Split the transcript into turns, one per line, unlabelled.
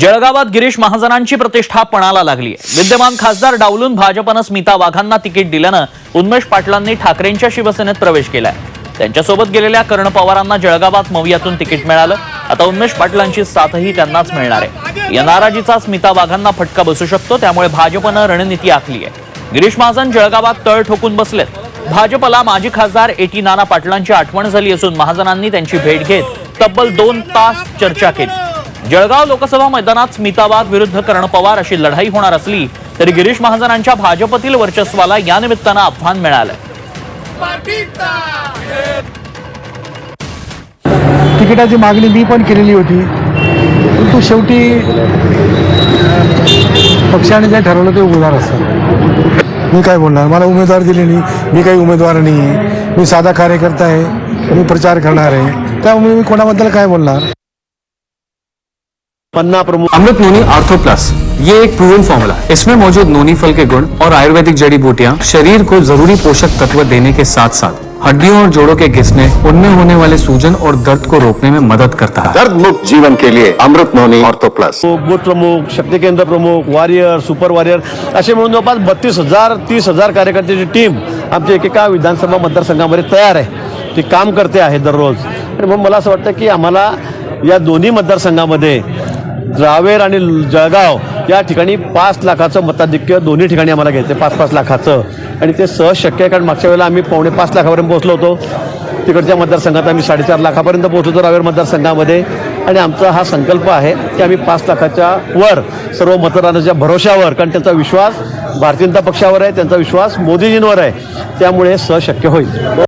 जळगावात गिरीश महाजनांची प्रतिष्ठा पणाला लागली आहे. विद्यमान खासदार डावलून भाजपनं स्मिता वाघांना तिकीट दिल्यानं उन्मेष पाटलांनी ठाकरेंच्या शिवसेनेत प्रवेश केलाय. त्यांच्यासोबत गेलेल्या कर्ण पवारांना जळगावात मवियातून तिकीट मिळालं. आता उन्मेष पाटलांची साथही त्यांनाच मिळणार आहे. या नाराजीचा स्मिता वाघांना फटका बसू शकतो त्यामुळे भाजपनं रणनीती आखली आहे. गिरीश महाजन जळगावात तळ ठोकून बसलेत. भाजपला माजी खासदार एटी नाना पाटलांची आठवण झाली असून महाजनांनी त्यांची भेट घेत तब्बल दोन तास चर्चा केली. जळगाव लोकसभा मैदानात स्मिता वाघ विरुद्ध कर्ण पवार अशी लढाई होणार असली तरी गिरीश महाजनांच्या भाजपतील वर्चस्वाला या निमित्तानं आव्हान मिळालंय
तिकिटाची मागणी मी पण केलेली होती. परंतु शेवटी पक्षाने जे ठरवलं ते उमेदवार असतात मी काय बोलणार? मला उमेदवार दिले नाही. मी काही उमेदवार नाही मी साधा कार्यकर्ता आहे. मी प्रचार करणार आहे. त्यामुळे मी कोणाबद्दल काय बोलणार?
पन्ना प्रमुख
अमृत नोनी आर्थो प्लस ये एक प्रूवन फॉर्मूला है। इसमें मौजूद नोनी फल के गुण और आयुर्वेदिक जड़ी बूटियाँ शरीर को जरूरी पोषक तत्व देने के साथ साथ हड्डियों और जोड़ों के घिसने उनमें होने वाले सूजन और दर्द को रोकने में मदद करता है।
दर्द मुक्त जीवन के लिए Amrit noni ortho plus
booth प्रमुख शक्ती केंद्र प्रमुख वॉरियर सुपर वॉरियर असे मिळून जवळपास बत्तीस हजार तीस हजार कार्यकर्त्याची टीम आमच्या एकेका विधानसभा मतदारसंघामध्ये तयार आहे. ती काम करते आहे दररोज. आणि म्हणून मला असं वाटतं की आम्हाला या दोन्ही मतदारसंघामध्ये रावेर आणि जळगाव या ठिकाणी पाच लाखाचं मताधिक्य दोन्ही ठिकाणी आम्हाला घ्यायचं पाच पाच लाखाचं. आणि ते सहज शक्य आहे कारण मागच्या वेळेला आम्ही पावणे पाच लाखापर्यंत पोहोचलो होतो. तिकडच्या मतदारसंघात आम्ही साडेचार लाखापर्यंत पोहोचलो होतो रावेर मतदारसंघामध्ये. आणि आमचा हा संकल्प आहे की आम्ही पाच लाखाच्या वर सर्व मतदारांच्या भरोशावर कारण त्यांचा विश्वास भारतीय जनता पक्षावर आहे त्यांचा विश्वास मोदीजींवर आहे. त्यामुळे हे सहज शक्य होईल.